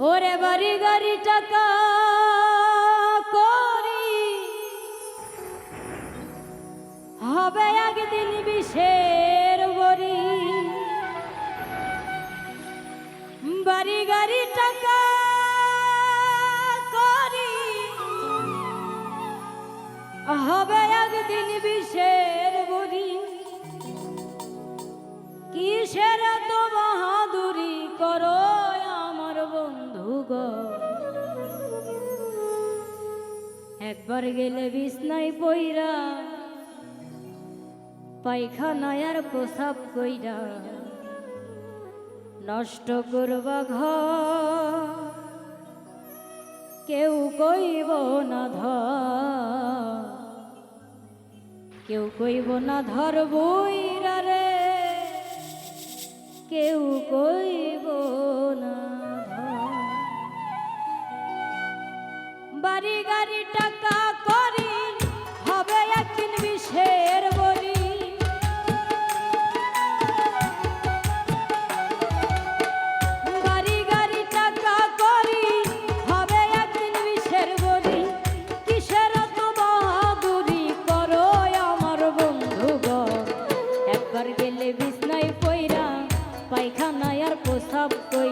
ওরে বাড়ি গাড়ি টাকা হবে একদিন বিশের গো। একবার গেলে বিছনায় পইরা পায়খানায় আর প্রসাব কইরা নষ্ট করবা ঘর। কেউ কইব না ধর। কেউ কইব না ধর বইরা রে। কেউ কইব না বাড়ি গাড়ি টাকা করি, হবে একদিন বিশের বলি। বাড়ি গাড়ি টাকা করি, হবে একদিন বিশের বলি। কিসের তো বাহাদুরি করো আমার বন্ধুগণ একবার গেলে বিছনায় পইরা, পায়খানায় আর প্রসাব কইরা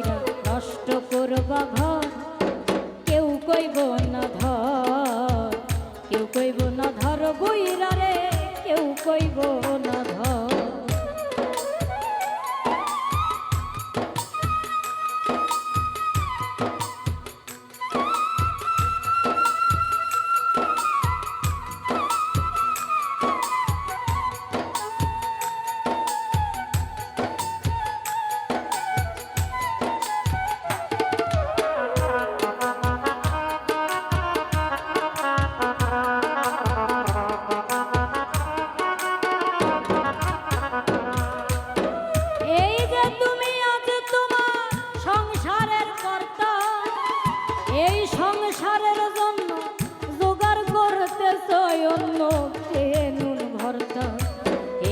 কইব না ধর বইরা রে কেউ কইব না ধর। সংসারের জন্য জোগাড় করতে অন্য কে নুন ভর্তা।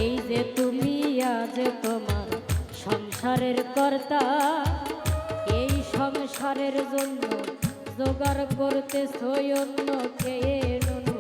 এই যে তুমি, আজ তোমার সংসারের কর্তা। এই সংসারের জন্য জোগাড় করতে অন্য কে নুন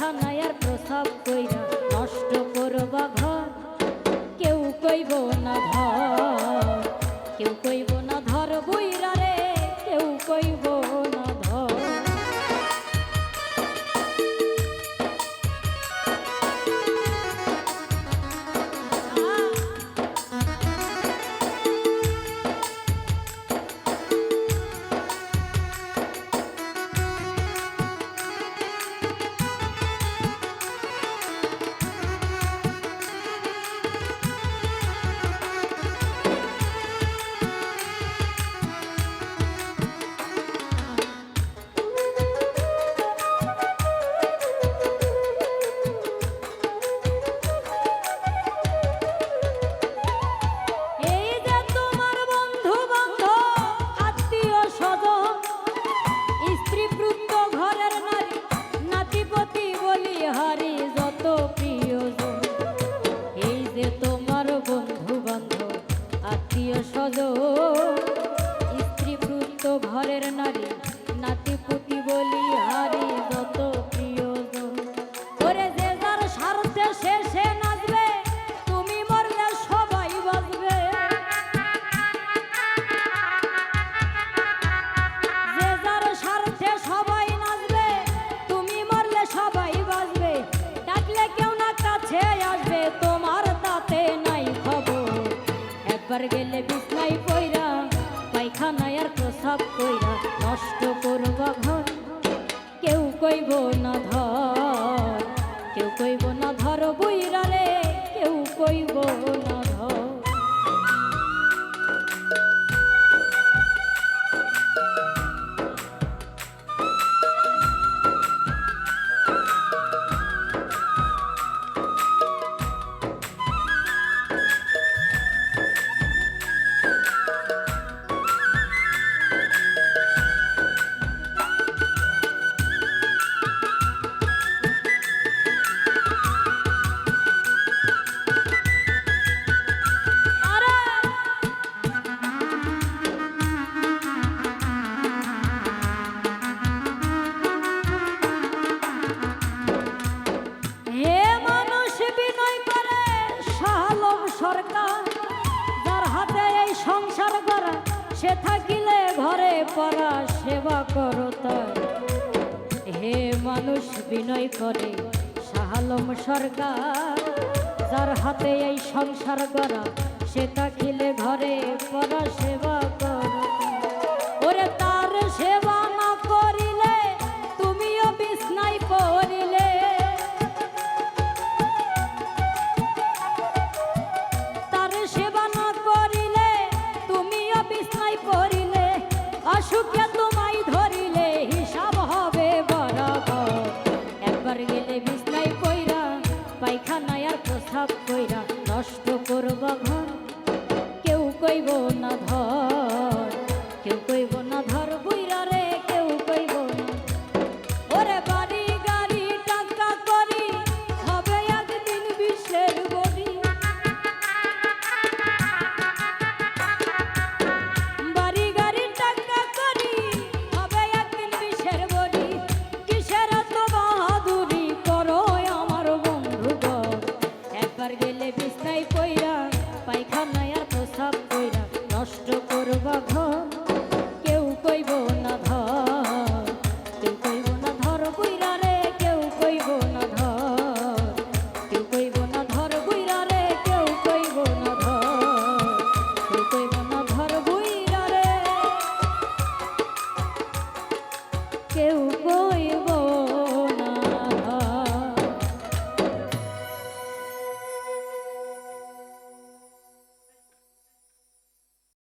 পায়খানায় আর প্রসাব কইরা নষ্ট করবা ঘর। কেউ কইব না ধর ঘরের নারী নাতিপতি বলি হারি যত প্রিয়জন। ওরে যে যার স্বার্থে শেষে নাচবে, তুমি মরলে সবাই বাঁচবে। যে যার স্বার্থে সবাই নাচবে, তুমি মরলে সবাই বাঁচবে। ডাকলে কেউ না কাছে আসবে, তোমার তাতে নাই খবর। একবার গেলে বিছনাই পইরা পায়খানায় আর প্রসাব কইরা নষ্ট করব ঘর। কেউ কইব না ধর, কেউ কইব না ধর বইরা রে কেউ কইব না সে থাকিলে ঘরে পরা সেবা করো তার হে মানুষ, বিনয় করে সাহালম সরকার, যার হাতে এই সংসার করা সে থাকিলে ঘরে পরা সেবা করো ওরে তার সেবা